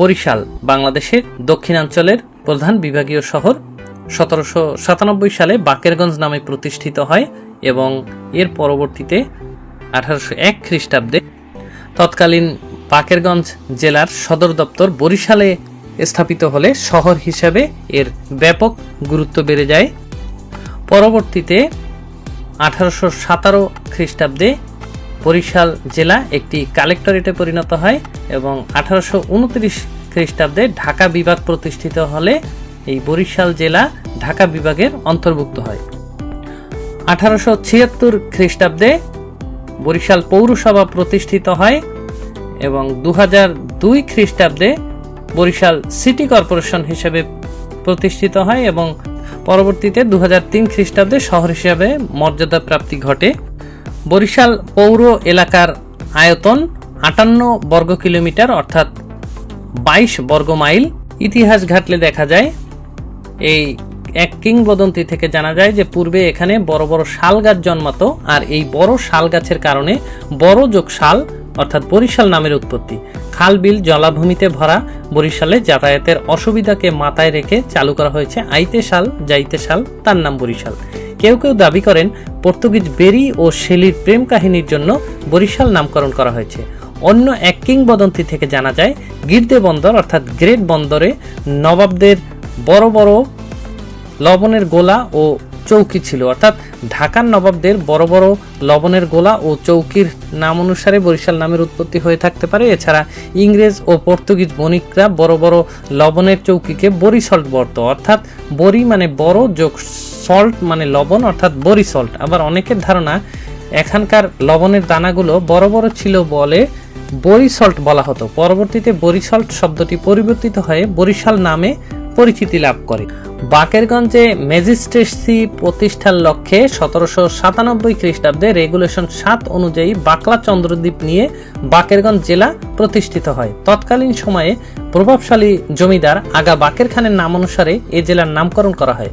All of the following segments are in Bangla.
বরিশাল, বাংলাদেশের দক্ষিণাঞ্চলের প্রধান বিভাগীয় শহর। সতেরোশো সাতানব্বই সালে বাকেরগঞ্জ নামে প্রতিষ্ঠিত হয় এবং এর পরবর্তীতে আঠারোশো এক খ্রিস্টাব্দে তৎকালীন বাকেরগঞ্জ জেলার সদর দপ্তর বরিশালে স্থাপিত হলে শহর হিসাবে এর ব্যাপক গুরুত্ব বেড়ে যায়। পরবর্তীতে আঠারোশো সাতারো খ্রিস্টাব্দে বরিশাল জেলা একটি কালেক্টরেটে পরিণত হয় এবং আঠারোশো উনত্রিশ খ্রিস্টাব্দে ঢাকা বিভাগ প্রতিষ্ঠিত হলে এই বরিশাল জেলা ঢাকা বিভাগের অন্তর্ভুক্ত হয়। আঠারোশো ছিয়াত্তর খ্রিস্টাব্দে বরিশাল পৌরসভা প্রতিষ্ঠিত হয় এবং দু দুই খ্রিস্টাব্দে বরিশাল সিটি কর্পোরেশন হিসেবে প্রতিষ্ঠিত হয় এবং পরবর্তীতে দু তিন খ্রিস্টাব্দে শহর হিসাবে মর্যাদা প্রাপ্তি ঘটে। বরিশাল পৌর এলাকার আয়তন আটান্ন বর্গ কিলোমিটার, অর্থাৎ বাইশ বর্গ মাইল। ইতিহাস ঘাটলে দেখা যায়, এই এক কিংবদন্তি থেকে জানা যায় যে পূর্বে এখানে বড় বড় শাল গাছ জন্মাতো, আর এই বড় শাল গাছের কারণে বড় যোগ শাল, অর্থাৎ বরিশাল নামের উৎপত্তি। খাল বিল জলাভূমিতে ভরা বরিশালে যাতায়াতের অসুবিধাকে মাথায় রেখে চালু করা হয়েছে আইতে শাল, যাইতে শাল, তার নাম বরিশাল। কেউ কেউ দাবি করেন পর্তুগিজ বেরি ও শেলির প্রেম কাহিনীর জন্য বরিশাল নামকরণ করা হয়েছে। অন্য এক কিংবদন্তি থেকে জানা যায়, গির্দে বন্দর অর্থাৎ গ্রেট বন্দরে নবাবদের বড় বড় লবণের গোলা ও চৌকি ছিল। অর্থাৎ ঢাকার নবাবদের বড় বড় লবণের গোলা ও চৌকির নাম অনুসারে বরিশাল নামের উৎপত্তি হয়ে থাকতে পারে। এছাড়া ইংরেজ ও পর্তুগিজ বণিকরা বড় বড় লবণের চৌকিকে বরি সল্ট বর্ত, অর্থাৎ বরি মানে বড়, যোগ সল্ট মানে লবণ, অর্থাৎ বরি সল্ট আবার অনেকের ধারণা, এখানকার লবণের দানাগুলো বড় বড় ছিল বলে বরিসল্ট বলা হতো। পরবর্তীতে বরিসল্ট শব্দটি পরিবর্তিত হয়ে বরিশাল নামে পরিচিতি লাভ করে। বাকেরগঞ্জে ম্যাজিস্ট্রেসি প্রতিষ্ঠার লক্ষ্যে সতেরোশো সাতানব্বই খ্রিস্টাব্দে রেগুলেশন সাত অনুযায়ী বাকলা চন্দ্রদ্বীপ নিয়ে বাকেরগঞ্জ জেলা প্রতিষ্ঠিত হয়। তৎকালীন সময়ে প্রভাবশালী জমিদার আগা বাকের খানের নাম অনুসারে এ জেলার নামকরণ করা হয়।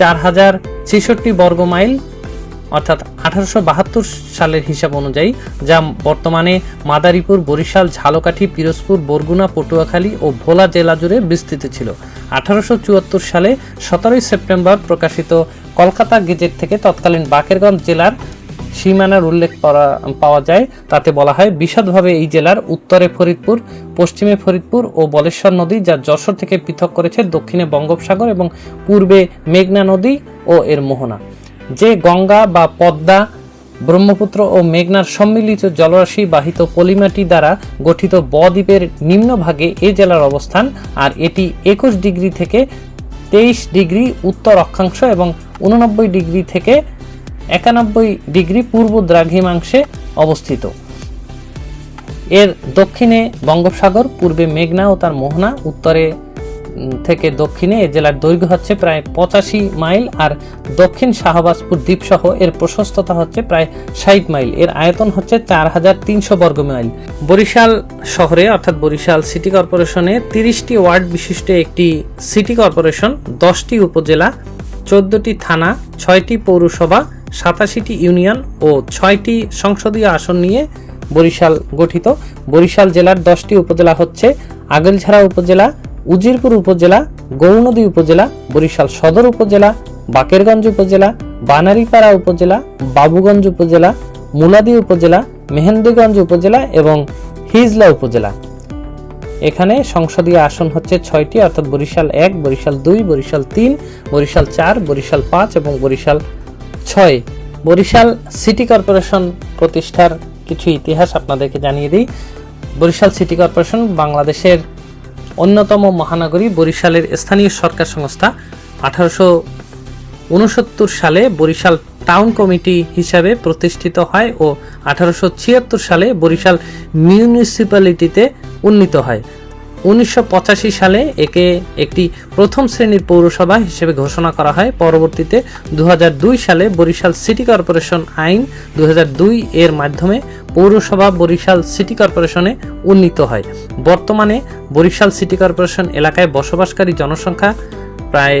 চার হাজার ছেষট্টি বর্গ মাইল, অর্থাৎ আঠারোশো বাহাত্তর সালের হিসাব অনুযায়ী, যা বর্তমানে মাদারীপুর, বরিশাল, ঝালকাঠি, পিরোজপুর, বরগুনা, পটুয়াখালী ও ভোলা জেলা জুড়ে বিস্তৃত ছিল। আঠারোশো চুয়াত্তর সালে সতেরোই সেপ্টেম্বর প্রকাশিত কলকাতা গেজেট থেকে তৎকালীন বাকেরগঞ্জ জেলার সীমানার উল্লেখ করা, পাওয়া যায়। তাতে বলা হয় বিশদভাবে এই জেলার উত্তরে ফরিদপুর, পশ্চিমে ফরিদপুর ও বলেশ্বর নদী, যা যশোর থেকে পৃথক করেছে দক্ষিণে বঙ্গোপসাগর এবং পূর্বে মেঘনা নদী ও এর মোহনা। যে গঙ্গা বা পদ্মা, ব্রহ্মপুত্র ও মেঘনার সম্মিলিত জলরাশি বাহিত পলিমাটি দ্বারা গঠিত বদ্বীপের নিম্নভাগে এ জেলার অবস্থান, আর এটি একুশ ডিগ্রি থেকে তেইশ ডিগ্রি উত্তর অক্ষাংশ এবং উননব্বই ডিগ্রি থেকে একানব্বই ডিগ্রি পূর্ব দ্রাঘিমাংশে অবস্থিত। এর দক্ষিণে বঙ্গোপসাগর, পূর্বে মেঘনা ও তার মোহনা, উত্তরে থেকে দক্ষিণে এ জেলার দৈর্ঘ্য হচ্ছে প্রায় পঁচাশি মাইল আর দক্ষিণ শাহবাজপুর দ্বীপসহ এর প্রশস্ততা হচ্ছে প্রায় ষাট মাইল। এর আয়তন হচ্ছে চার হাজার তিনশো বর্গ মাইল। বরিশাল শহরে, অর্থাৎ বরিশাল সিটি কর্পোরেশনে তিরিশটি ওয়ার্ড বিশিষ্ট একটি সিটি কর্পোরেশন, দশটি উপজেলা, চোদ্দটি থানা, ছয়টি পৌরসভা সাতাশিটি ইউনিয়ন ও ছয়টি সংসদীয় আসন নিয়ে বরিশাল গঠিত। বরিশাল জেলার দশটি উপজেলা হচ্ছে আগলঝাড়া উপজেলা, উজিরপুর উপজেলা গৌনদী উপজেলা, বরিশাল সদর উপজেলা, বাকেরগঞ্জ উপজেলা, বানারীপাড়া উপজেলা, বাবুগঞ্জ উপজেলা, মুলাদি উপজেলা, মেহেন্দিগঞ্জ উপজেলা এবং হিজলা উপজেলা। এখানে সংসদীয় আসন হচ্ছে ছয়টি, অর্থাৎ বরিশাল এক, বরিশাল দুই, বরিশাল তিন, বরিশাল চার, বরিশাল পাঁচ এবং বরিশাল ছয় বরিশাল সিটি কর্পোরেশন প্রতিষ্ঠার কিছু ইতিহাস আপনাদেরকে জানিয়ে দিই। বরিশাল সিটি কর্পোরেশন বাংলাদেশের অন্যতম মহানগরী, বরিশালের স্থানীয় সরকার সংস্থা। আঠারোশো উনসত্তর সালে বরিশাল টাউন কমিটি হিসাবে প্রতিষ্ঠিত হয় ও আঠারোশো ছিয়াত্তর সালে বরিশাল মিউনিসিপ্যালিটিতে উন্নীত হয়। উনিশশো পঁচাশি সালে একে একটি প্রথম শ্রেণির পৌরসভা হিসেবে ঘোষণা করা হয়। পরবর্তীতে দু হাজার দুই সালে বরিশাল সিটি কর্পোরেশন আইন দু হাজার দুই এর মাধ্যমে পৌরসভা বরিশাল সিটি কর্পোরেশনে উন্নীত হয়। বর্তমানে বরিশাল সিটি কর্পোরেশন এলাকায় বসবাসকারী জনসংখ্যা প্রায়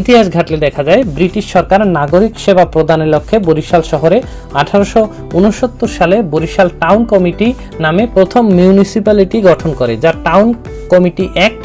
ইতিহাস ঘাটলে দেখা যায়, ব্রিটিশ সরকার নাগরিক সেবা প্রদানের লক্ষ্যে বরিশাল শহরে আঠারোশো উনসত্তর সালে বরিশাল টাউন কমিটি নামে প্রথম মিউনিসিপ্যালিটি গঠন করে যা টাউন কমিটি অ্যাক্ট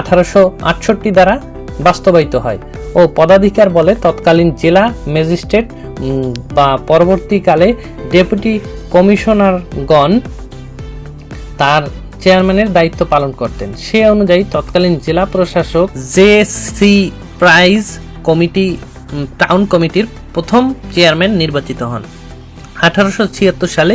আঠারোশো আটষট্টি দ্বারা বাস্তবায়িত হয় ও পদাধিকার বলে তৎকালীন জেলা ম্যাজিস্ট্রেট বা পরবর্তীকালে ডেপুটি কমিশনারগণ তার চেয়ারম্যানের দায়িত্ব পালন করতেন। সে অনুযায়ী তৎকালীন জেলা প্রশাসক J C Price committee town কমিটির প্রথম চেয়ারম্যান নির্বাচিত হন। আঠারোশো ছিয়াত্তর সালে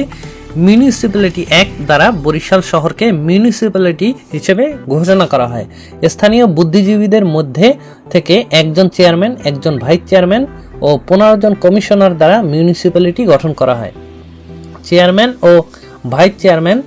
মিউনিসিপ্যালিটি অ্যাক্ট দ্বারা বরিশাল শহরকে মিউনিসিপ্যালিটি হিসেবে ঘোষণা করা হয়। স্থানীয় বুদ্ধিজীবীদের মধ্যে থেকে একজন চেয়ারম্যান, একজন ভাইস চেয়ারম্যান ও পনেরো জন কমিশনার দ্বারা মিউনিসিপ্যালিটি গঠন করা হয়। চেয়ারম্যান ও ভাইস চেয়ারম্যান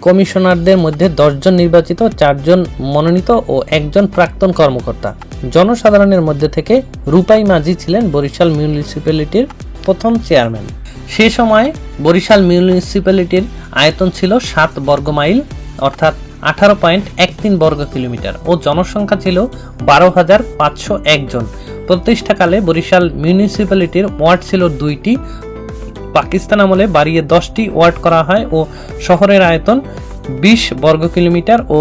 কমিশনারদের মধ্যে দশজন নির্বাচিত, চারজন মনোনীত ও একজন প্রাক্তন কর্মকর্তা। জনসাধারণের মধ্যে থেকে রূপাই মাঝি ছিলেন বরিশাল মিউনিসিপ্যালিটির প্রথম চেয়ারম্যান। সে সময় বরিশাল মিউনিসিপ্যালিটির আয়তন ছিল সাত বর্গ মাইল, অর্থাৎ আঠারো পয়েন্ট এক তিন বর্গ কিলোমিটার ও জনসংখ্যা ছিল বারো হাজার পাঁচশো একজন প্রতিষ্ঠাকালে বরিশাল মিউনিসিপ্যালিটির ওয়ার্ড ছিল দুইটি। পাকিস্তান আমলে বাড়িয়ে দশটি ওয়ার্ড করা হয় ও শহরের আয়তন বিশ বর্গ কিলোমিটার ও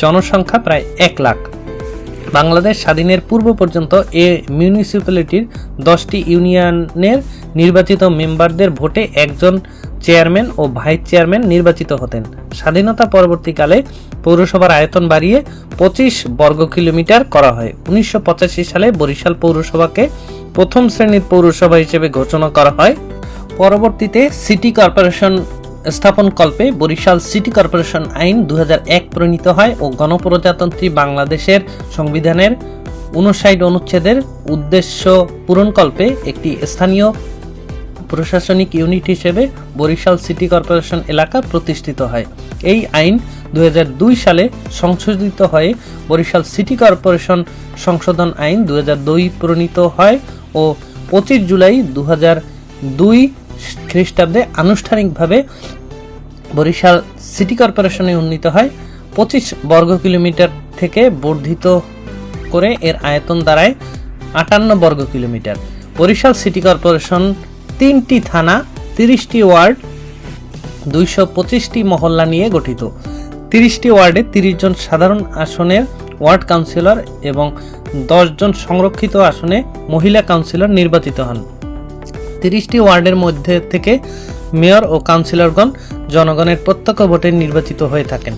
জনসংখ্যা প্রায় এক লাখ। বাংলাদেশ স্বাধীনের পূর্ব পর্যন্ত এ মিউনিসিপ্যালিটির দশটি ইউনিয়নের নির্বাচিত মেম্বারদের ভোটে একজন চেয়ারম্যান ও ভাইস চেয়ারম্যান নির্বাচিত হতেন। স্বাধীনতা পরবর্তীকালে পৌরসভার আয়তন বাড়িয়ে পঁচিশ বর্গ কিলোমিটার করা হয়। উনিশশো পঁচাশি সালে বরিশাল পৌরসভাকে প্রথম শ্রেণির পৌরসভা হিসেবে ঘোষণা করা হয়। পরবর্তীতে সিটি কর্পোরেশন স্থাপন কল্পে বরিশাল সিটি কর্পোরেশন আইন দু হাজার এক প্রণীত হয় ও গণপ্রজাতন্ত্রী বাংলাদেশের সংবিধানের উনষাট অনুচ্ছেদের উদ্দেশ্য পূরণকল্পে একটি স্থানীয় প্রশাসনিক ইউনিট হিসেবে বরিশাল সিটি কর্পোরেশন এলাকা প্রতিষ্ঠিত হয়। এই আইন দু হাজার দুই সালে সংশোধিত হয়ে বরিশাল সিটি কর্পোরেশন সংশোধন আইন দু হাজার দুই প্রণীত হয় ও পঁচিশ জুলাই দু দুই খ্রিস্টাব্দে আনুষ্ঠানিকভাবে বরিশাল সিটি কর্পোরেশনে উন্নীত হয়। পঁচিশ বর্গ কিলোমিটার থেকে বর্ধিত করে এর আয়তন দাঁড়ায় আটান্ন বর্গ কিলোমিটার। বরিশাল সিটি কর্পোরেশন তিনটি থানা, তিরিশটি ওয়ার্ড, দুইশো পঁচিশটি মহল্লা নিয়ে গঠিত। তিরিশটি ওয়ার্ডে তিরিশ জন সাধারণ আসনের ওয়ার্ড কাউন্সিলর এবং দশ জন সংরক্ষিত আসনে মহিলা কাউন্সিলর নির্বাচিত হন। তিরিশটি ওয়ার্ডের মধ্যে থেকে মেয়র ও কাউন্সিলরগণ জনগণের প্রত্যক্ষ ভোটে নির্বাচিত হয়ে থাকেন।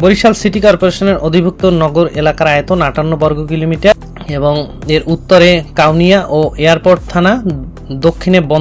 বরিশাল সিটি কর্পোরেশনের অধিভুক্ত নগর এলাকার আয়তন আটান্ন বর্গ কিলোমিটার এবং এর উত্তরে কাউনিয়া ও এয়ারপোর্ট থানা, দক্ষিণে বন